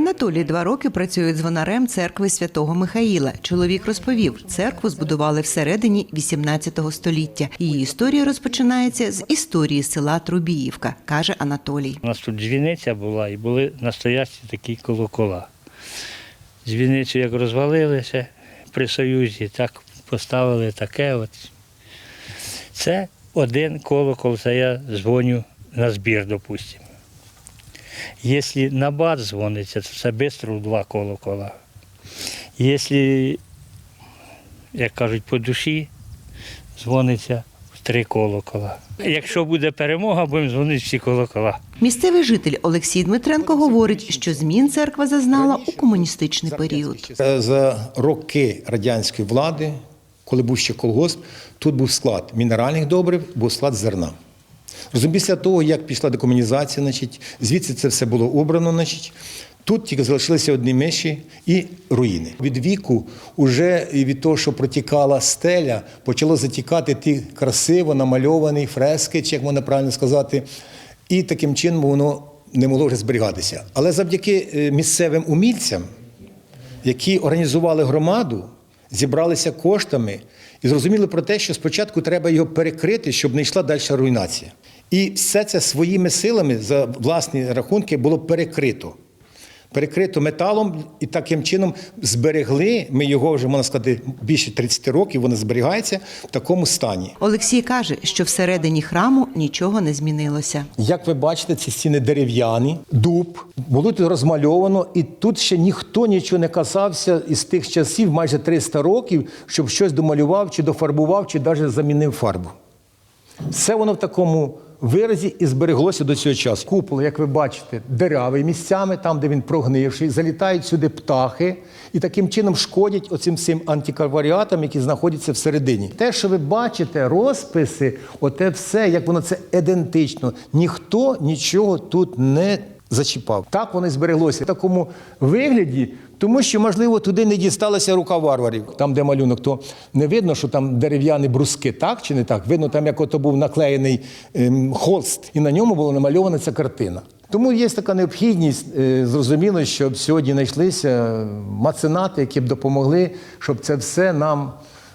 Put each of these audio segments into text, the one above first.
Анатолій два роки працює дзвонарем церкви святого Михаїла. Чоловік розповів, церкву збудували всередині 18 століття. Її історія розпочинається з історії села Трубіївка, каже Анатолій. У нас тут дзвіниця була і були настоящі такі колокола. Дзвіницю як розвалилися при Союзі, так поставили таке. от. Це один колокол, це я дзвоню на збір, допустимо. Якщо на бат дзвониться, то це швидко в два колокола. Якщо, як кажуть, по душі, дзвониться в три колокола. Якщо буде перемога, будемо дзвонити всі колокола. Місцевий житель Олексій Дмитренко говорить, що змін церква зазнала у комуністичний період. Е, За роки радянської влади, коли був ще колгосп, тут був склад мінеральних добрив, був склад зерна. Після того, як пішла декомунізація, значить, звідси це все було обрано, значить, тут тільки залишилися одні миші і руїни. Від віку, уже від того, що протікала стеля, почало затікати ті красиво намальовані фрески, чи як можна правильно сказати, і таким чином воно не могло вже зберігатися. Але завдяки е, місцевим умільцям, які організували громаду, зібралися коштами і зрозуміли про те, що спочатку треба його перекрити, щоб не йшла далі руйнація. І все це своїми силами за власні рахунки було перекрито. Перекрито металом і таким чином зберегли. Ми його вже можна сказати більше 30 років. Воно зберігається в такому стані. Олексій каже, що всередині храму нічого не змінилося. Як ви бачите, ці стіни дерев'яні, дуб, було тут розмальовано, і тут ще ніхто нічого не казався із тих часів, майже 300 років, щоб щось домалював, чи дофарбував, чи навіть замінив фарбу. Все воно в такому виразі і збереглося до цього часу. Купол, як ви бачите, дирявий місцями, там, де він прогнивший, залітають сюди птахи і таким чином шкодять оцим всім антикарваріатам, які знаходяться всередині. Те, що ви бачите, розписи, оте все, як воно це ідентично. Ніхто нічого тут не зачіпав. Так воно збереглося в такому вигляді, тому що, можливо, туди не дісталася рука варварів. Там, де малюнок, то не видно, що там дерев'яні бруски, так чи не так. Видно, там як ото був наклеєний ем, холст, і на ньому була намальована ця картина. Тому є така необхідність, е, зрозуміло, щоб сьогодні знайшлися маценати, які б допомогли, щоб це все нам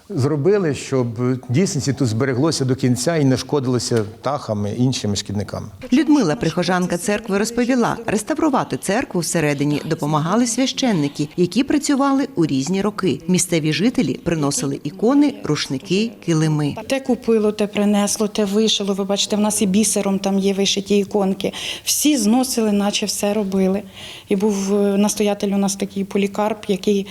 зробили, щоб дійсності тут збереглося до кінця і не шкодилося птахами іншими шкідниками. Людмила, прихожанка церкви, розповіла, реставрувати церкву всередині допомагали священники, які працювали у різні роки. Місцеві жителі приносили ікони, рушники, килими. Те купило, те принесло, те вишило. Ви бачите, в нас і бісером там є вишиті іконки. Всі зносили, наче все робили. І був е, настоятель у нас такий полікарп, який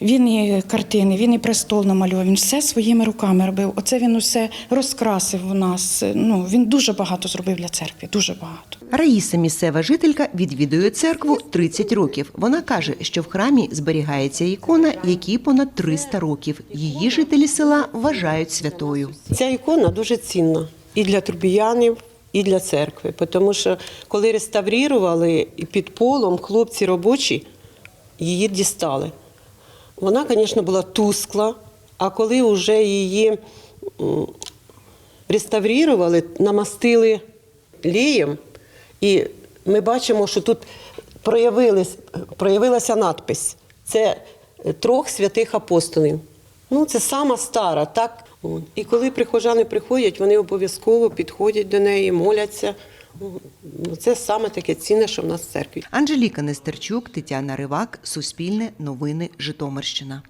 він і картини, він і престол намалював. Він все своїми руками робив. Оце він усе розкрасив у нас. Ну він дуже багато зробив для церкви. Дуже багато. Раїса, місцева жителька, відвідує церкву 30 років. Вона каже, що в храмі зберігається ікона, якій понад 300 років. Її жителі села вважають святою. Ця ікона дуже цінна і для трубіянів, і для церкви. Тому що коли реставрували під полом, хлопці робочі її дістали. Вона, звісно, була тускла, а коли вже її реставрували, намастили лієм, і ми бачимо, що тут проявилася надпись. Це е, трьох святих апостолів. Ну, це сама стара, так? І коли прихожани приходять, вони обов'язково підходять до неї, моляться. Ну, Це саме таке цінне, що в нас в церкві. Анжеліка Нестерчук, Тетяна Ривак, Суспільне, Новини, Житомирщина.